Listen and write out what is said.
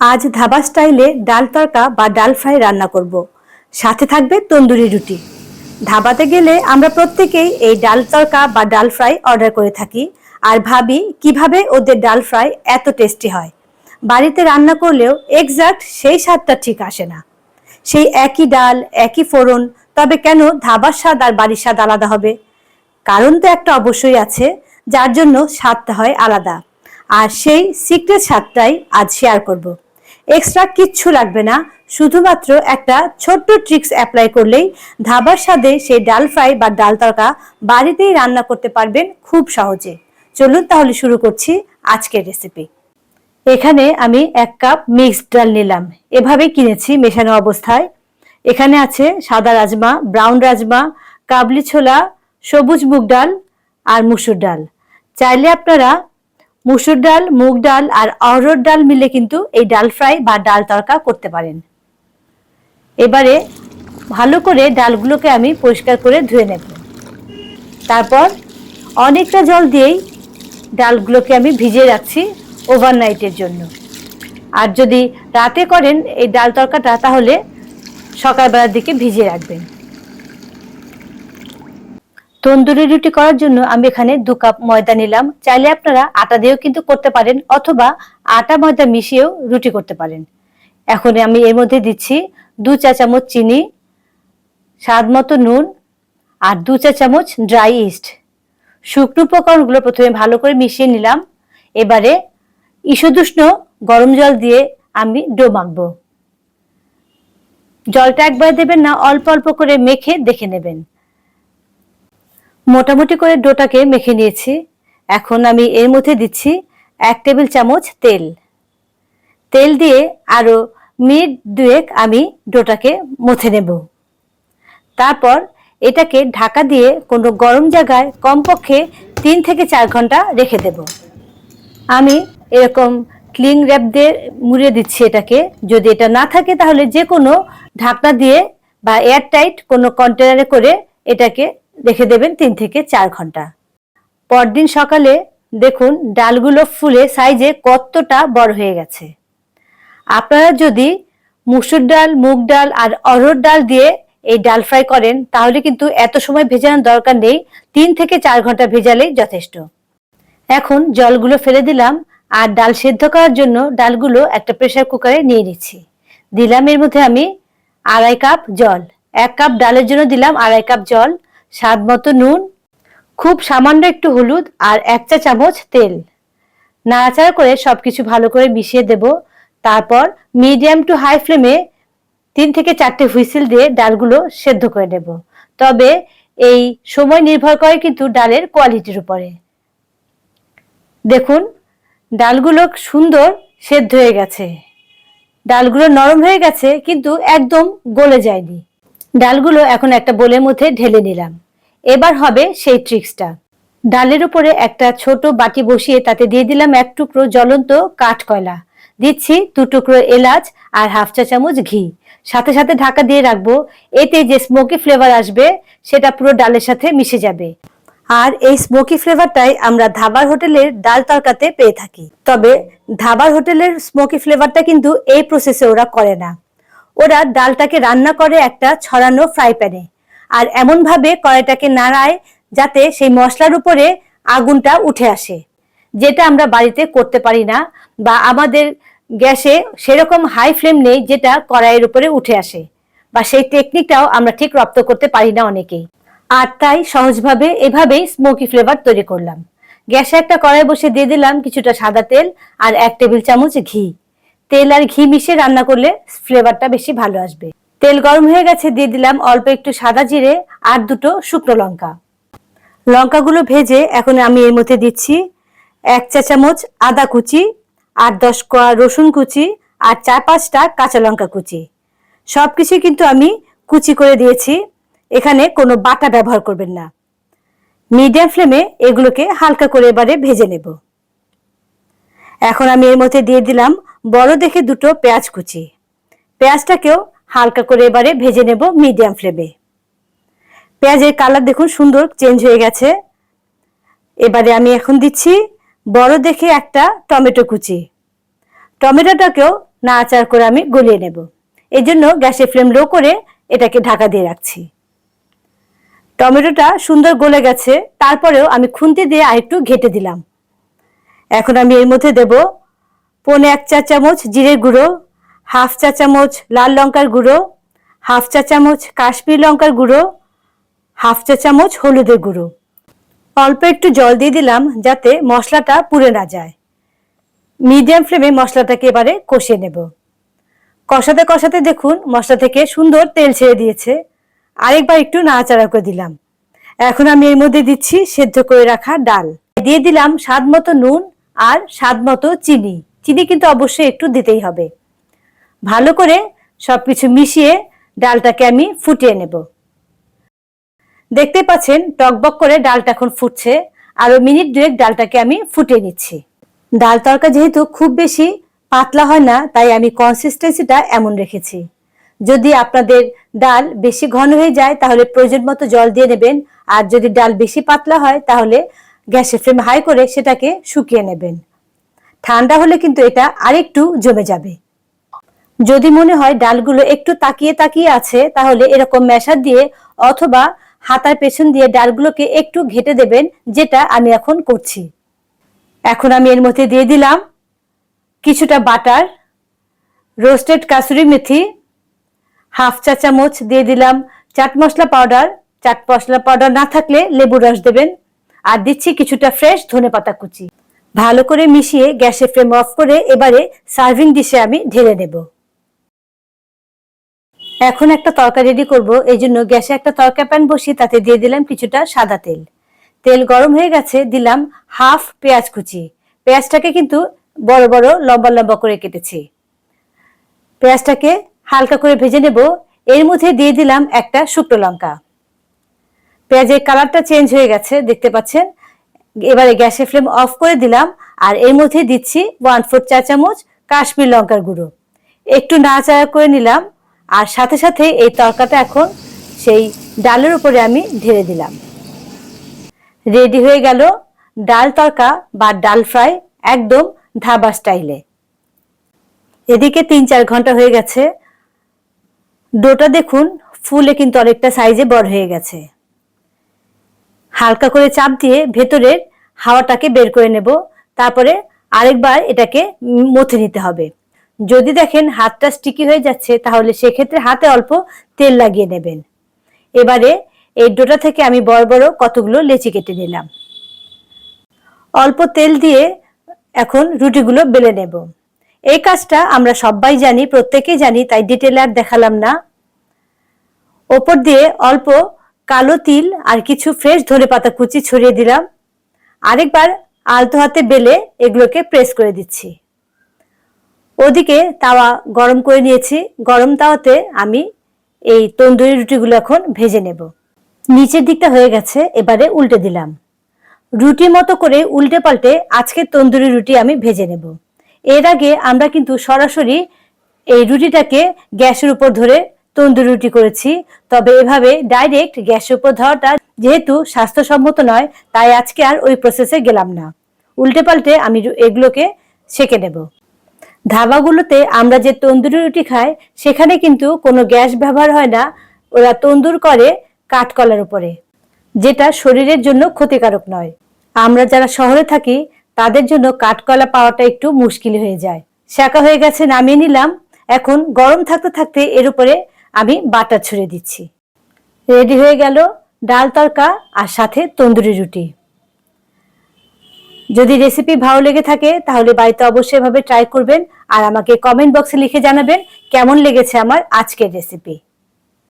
আজ ধাবা স্টাইলে ডাল তরকা বা ডাল ফ্রাই রান্না করব। সাথে থাকবে তন্দুরি রুটি। ধাবাতে গেলে আমরা প্রত্যেকেই এই ডাল তরকা বা ডাল ফ্রাই অর্ডার করে থাকি আর ভাবি কীভাবে ওদের ডাল ফ্রাই এত টেস্টি হয়। বাড়িতে রান্না করলেও এক্সাক্ট সেই স্বাদটা ঠিক আসে না। সেই একই ডাল, একই ফোড়ন, তবে কেন ধাবার স্বাদ আর বাড়ির স্বাদ আলাদা হবে? কারণ তো একটা অবশ্যই আছে, যার জন্য স্বাদটা হয় আলাদা। আর সেই সিক্রেট স্বাদটাই আজ শেয়ার করব। এক্সট্রা কিচ্ছু লাগবে না। শুধুমাত্র একটা ছোট্ট ট্রিক্স অ্যাপ্লাই করলেই ধাবার স্বাদে সেই ডাল ফ্রাই বা ডাল তরকা বাড়িতেই রান্না করতে পারবেন খুব সহজে। চলুন তাহলে শুরু করছি আজকের রেসিপি এখানে আমি এক কাপ মিক্সড ডাল নিলাম। এভাবে কিনেছি মেশানো অবস্থায়। এখানে আছে সাদা রাজমা ব্রাউন রাজমা, কাবলি ছোলা, সবুজ মুগ ডাল আর মুসুর ডাল। চাইলে আপনারা মুসুর ডাল, মুগ ডাল আর অরহর ডাল মিলে কিন্তু এই ডাল ফ্রাই বা ডাল তরকা করতে পারেন। এবারে ভালো করে ডালগুলোকে আমি পরিষ্কার করে ধুয়ে নেব। তারপর অনেকটা জল দিয়েই ডালগুলোকে আমি ভিজিয়ে রাখছি ওভারনাইটের জন্য। আর যদি রাতে করেন এই ডাল তরকাটা তাহলে সকালবেলার দিকে ভিজিয়ে রাখবেন। তন্দুরি রুটি করার জন্য আমি এখানে দু কাপ ময়দা নিলাম। চাইলে আপনারা আটা দিয়েও কিন্তু করতে পারেন অথবা আটা ময়দা মিশিয়েও রুটি করতে পারেন। এখন আমি এর মধ্যে দিচ্ছি দু চা চামচ চিনি, স্বাদ মতো নুন আর দু চা চামচ ড্রাই ইস্ট। শুকনো উপকরণগুলো প্রথমে ভালো করে মিশিয়ে নিলাম। এবারে ঈষদুষ্ণ গরম জল দিয়ে আমি ডো মাখবো। জলটা একবার দেবেন না, অল্প অল্প করে মেখে দেখে নেবেন। মোটামুটি করে ডোটাকে মেখে নিয়েছি। এখন আমি এর মধ্যে দিচ্ছি এক টেবিল চামচ তেল। তেল দিয়ে আরও মিনিট দুয়েক আমি ডোটাকে মথে নেব। তারপর এটাকে ঢাকা দিয়ে কোনো গরম জায়গায় কমপক্ষে তিন থেকে চার ঘণ্টা রেখে দেব। আমি এরকম ক্লিং র্যাপ দিয়ে মুড়িয়ে দিচ্ছি এটাকে। যদি এটা না থাকে তাহলে যে কোনো ঢাকনা দিয়ে বা এয়ারটাইট কোনো কন্টেনারে করে এটাকে রেখে দেবেন তিন থেকে চার ঘণ্টা। পরদিন সকালে দেখুন ডালগুলো ফুলে সাইজে কতটা বড় হয়ে গেছে। আপনারা যদি মুসুর ডাল, মুগ ডাল আর অরহর ডাল দিয়ে এই ডাল ফ্রাই করেন, তাহলে কিন্তু এত সময় ভেজানোর দরকার নেই, তিন থেকে চার ঘণ্টা ভেজালেই যথেষ্ট। এখন জলগুলো ফেলে দিলাম আর ডাল সেদ্ধ করার জন্য ডালগুলো একটা প্রেসার কুকারে নিয়ে নিচ্ছি। দিলাম এর মধ্যে আমি আড়াই কাপ জল, এক কাপ ডালের জন্য দিলাম আড়াই কাপ জল স্বাদ মতো নুন, খুব সামান্য একটু হলুদ আর এক চা চামচ তেল। নাড়াচাড়া করে সব কিছু ভালো করে মিশিয়ে দেব। তারপর মিডিয়াম টু হাই ফ্লেমে তিন থেকে চারটে হুইসেল দিয়ে ডালগুলো সেদ্ধ করে নেব। তবে এই সময় নির্ভর করে কিন্তু ডালের কোয়ালিটির উপরে। দেখুন, ডালগুলো সুন্দর সেদ্ধ হয়ে গেছে। ডালগুলো নরম হয়ে গেছে কিন্তু একদম গলে যায়নি। ডালগুলো এখন একটা বোলের মধ্যে ঢেলে নিলাম। এবার হবে সেই ট্রিক্সটা। ডালের উপরে একটা ছোট বাটি বসিয়ে তাতে দিয়ে দিলাম এক টুকরো জ্বলন্ত কাঠ কয়লা। দিচ্ছি দু টুকরো এলাচ আর হাফ চা চামচ ঘি। সাথে সাথে ঢাকা দিয়ে রাখব। এতে যে স্মোকি ফ্লেভার আসবে, সেটা পুরো ডালের সাথে মিশে যাবে। আর এই স্মোকি ফ্লেভারটাই আমরা ধাবার হোটেলের ডাল তরকাতে পেয়ে থাকি। তবে ধাবার হোটেলের স্মোকি ফ্লেভারটা কিন্তু এই প্রসেসে ওরা করে না। ওরা ডালটাকে রান্না করে একটা ছড়ানো ফ্রাই প্যানে আর এমন ভাবে কড়াইটাকে নাড়ায় যাতে সেই মশলার উপরে আগুনটা উঠে আসে, যেটা আমরা বাড়িতে করতে পারি না বা আমাদের গ্যাসে সেরকম হাই ফ্লেম নেই যেটা কড়াইয়ের উপরে উঠে আসে বা সেই টেকনিকটাও আমরা ঠিক রপ্ত করতে পারি না অনেকেই। আর তাই সহজভাবে এভাবেই স্মোকি ফ্লেভার তৈরি করলাম। গ্যাসে একটা কড়াই বসে দিয়ে দিলাম কিছুটা সাদা তেল আর এক টেবিল চামচ ঘি। তেল আর ঘি মিশিয়ে রান্না করলে ফ্লেভারটা বেশি ভালো আসবে। তেল গরম হয়ে গেছে, দিয়ে দিলাম অল্প একটু সাদা জিরে আর দুটো শুকনো লঙ্কা। লঙ্কাগুলো ভেজে এখন আমি এর মধ্যে দিচ্ছি এক চা চামচ আদা কুচি, আর দশ কোয়া রসুন কুচি, আর চার পাঁচটা কাঁচা লঙ্কা কুচি। সব কিছু কিন্তু আমি কুচি করে দিয়েছি, এখানে কোনো বাটা ব্যবহার করবেন না। মিডিয়াম ফ্লেমে এগুলোকে হালকা করে এবারে ভেজে নেব। এখন আমি এর মধ্যে দিয়ে দিলাম বড় দেখে দুটো পেঁয়াজ কুচি। পেঁয়াজটাকেও হালকা করে এবারে ভেজে নেব মিডিয়াম ফ্লেমে। পেঁয়াজের কালার দেখুন সুন্দর, চেঞ্জ হয়ে গেছে। এবারে আমি এখন দিচ্ছি বড় দেখে একটা টমেটো কুচি। টমেটোটাকেও নাড়াচাড়া করে আমি গলিয়ে নেব। এই জন্য গ্যাসের ফ্লেম লো করে এটাকে ঢাকা দিয়ে রাখছি। টমেটোটা সুন্দর গলে গেছে, তারপরেও আমি খুন্তি দিয়ে আরেকটু ঘেটে দিলাম। এখন আমি এর মধ্যে দেব পনে এক চা চামচ জিরের গুঁড়ো হাফ চা চামচ লাল লঙ্কার গুঁড়ো, হাফ চা চামচ কাশ্মীর লঙ্কার গুঁড়ো, হাফ চা চামচ হলুদের গুঁড়ো। অল্প একটু জল দিয়ে দিলাম যাতে মশলাটা পুড়ে না যায়। মিডিয়াম ফ্লেমে মশলাটাকে এবারে কষিয়ে নেব। কষাতে কষাতে দেখুন মশলা থেকে সুন্দর তেল ছেড়ে দিয়েছে। আরেকবার একটু নাড়াচাড়া করে দিলাম। এখন আমি এর মধ্যে দিচ্ছি সেদ্ধ করে রাখা ডাল। দিয়ে দিলাম স্বাদ মতো নুন আর স্বাদ মতো চিনি। চিনি কিন্তু অবশ্যই একটু দিতেই হবে। ভালো করে সব কিছু মিশিয়ে ডালটাকে আমি ফুটিয়ে নেব। দেখতে পাচ্ছেন, টকবক করে ডালটা এখন ফুটছে। আরও মিনিট দুয়েক ডালটাকে আমি ফুটিয়ে নিচ্ছি। ডাল তরকা যেহেতু খুব বেশি পাতলা হয় না, তাই আমি কনসিস্টেন্সিটা এমন রেখেছি। যদি আপনাদের ডাল বেশি ঘন হয়ে যায়, তাহলে প্রয়োজন মতো জল দিয়ে নেবেন। আর যদি ডাল বেশি পাতলা হয়, তাহলে গ্যাসের ফ্লেম হাই করে সেটাকে শুকিয়ে নেবেন। ঠান্ডা হলে কিন্তু এটা আরেকটু জমে যাবে। যদি মনে হয় ডালগুলো একটু তাকিয়ে তাকিয়ে আছে, তাহলে এরকম মেশার দিয়ে অথবা হাতার পেছন দিয়ে ডালগুলোকে একটু ঘেটে দেবেন, যেটা আমি এখন করছি। এখন আমি এর মধ্যে দিয়ে দিলাম কিছুটা butter, roasted kasuri methi, half চা চামচ দিয়ে দিলাম চাট মশলা পাউডার। চাট মশলা পাউডার না থাকলে লেবু রস দেবেন। আর দিচ্ছি কিছুটা ফ্রেশ ধনে পাতা কুচি। ভালো করে মিশিয়ে গ্যাসের ফ্লেম অফ করে এবারে সার্ভিং ডিশে আমি ঢেলে নেব। এখন একটা তরকারি রেডি করব, এই জন্য গ্যাসে একটা তরকা প্যান বসিয়ে তাতে দিয়ে দিলাম কিছুটা সাদা তেল। তেল গরম হয়ে গেছে, দিলাম হাফ পেঁয়াজ কুচি। পেঁয়াজটাকে কিন্তু বড় বড়, লম্বা লম্বা করে কেটেছি। পেঁয়াজটাকে হালকা করে ভেজে নেব, এর মধ্যে দিয়ে দিলাম একটা শুকনো লঙ্কা। পেঁয়াজের কালারটা চেঞ্জ হয়ে গেছে, দেখতে পাচ্ছেন? এবারে গ্যাসের ফ্লেম অফ করে দিলাম, আর এর মধ্যে দিচ্ছি ওয়ান ফোর চা চামচ কাশ্মীর লঙ্কার গুঁড়ো। একটু নাড়াচাড়া করে নিলাম আর সাথে সাথে এই তরকাটা এখন সেই ডালের উপরে আমি ঢেলে দিলাম। রেডি হয়ে গেল ডাল তরকা বা ডাল ফ্রাই একদম ধাবা স্টাইলে। এদিকে তিন চার ঘণ্টা হয়ে গেছে। ডোটা দেখুন, ফুলে কিন্তু অনেকটা সাইজে বড় হয়ে গেছে। হালকা করে চাপ দিয়ে ভেতরের হাওয়াটাকে বের করে নেব। তারপরে আরেকবার এটাকে মথে নিতে হবে। যদি দেখেন হাতটা স্টিকি হয়ে যাচ্ছে, তাহলে সেক্ষেত্রে হাতে অল্প তেল লাগিয়ে নেবেন। এবারে এই ডোটা থেকে আমি বড় বড় কতগুলো লেচি কেটে নিলাম। অল্প তেল দিয়ে এখন রুটিগুলো বেলে নেব। এই কাজটা আমরা সবাই জানি, প্রত্যেকেই জানি, তাই ডিটেল আর দেখালাম না। ওপর দিয়ে অল্প কালো তিল আর কিছু ফ্রেশ ধনে পাতা কুচি ছড়িয়ে দিলাম। আরেকবার আলতো হাতে বেলে এগুলোকে প্রেস করে দিচ্ছি। ওদিকে তাওয়া গরম করে নিয়েছি। গরম তাওয়াতে আমি এই তন্দুরি রুটিগুলো এখন ভেজে নেব। নিচের দিকটা হয়ে গেছে, এবারে উল্টে দিলাম। রুটি মতো করে উল্টে পাল্টে আজকে তন্দুরি রুটি আমি ভেজে নেব। এর আগে আমরা কিন্তু সরাসরি এই রুটিটাকে গ্যাসের উপর ধরে তন্দুরি রুটি করেছি, তবে এভাবে ডাইরেক্ট গ্যাসের উপর ধরাটা যেহেতু স্বাস্থ্যসম্মত নয়, তাই আজকে আর ওই প্রসেসে গেলাম না। উল্টে পাল্টে আমি এগুলোকে সেকে নেব। ধাবাগুলোতে আমরা যে তন্দুরি রুটি খাই, সেখানে কিন্তু কোনো গ্যাস ব্যবহার হয় না। ওরা তন্দুর করে কাঠকলার উপরে, যেটা শরীরের জন্য ক্ষতিকারক নয়। আমরা যারা শহরে থাকি, তাদের জন্য কাঠকলা পাওয়াটা একটু মুশকিল হয়ে যায়। শাঁকা হয়ে গেছে, নামিয়ে নিলাম। এখন গরম থাকতে থাকতে এর উপরে আমি বাটার ছড়িয়ে দিচ্ছি। রেডি হয়ে গেল ডাল তরকা আর সাথে তন্দুরি রুটি। যদি রেসিপি ভালো লেগে থাকে, তাহলে বাড়িতে অবশ্যই ভাবে ট্রাই করবেন। আর আমাকে কমেন্ট বক্সে লিখে জানাবেন কেমন লেগেছে আমার আজকের রেসিপি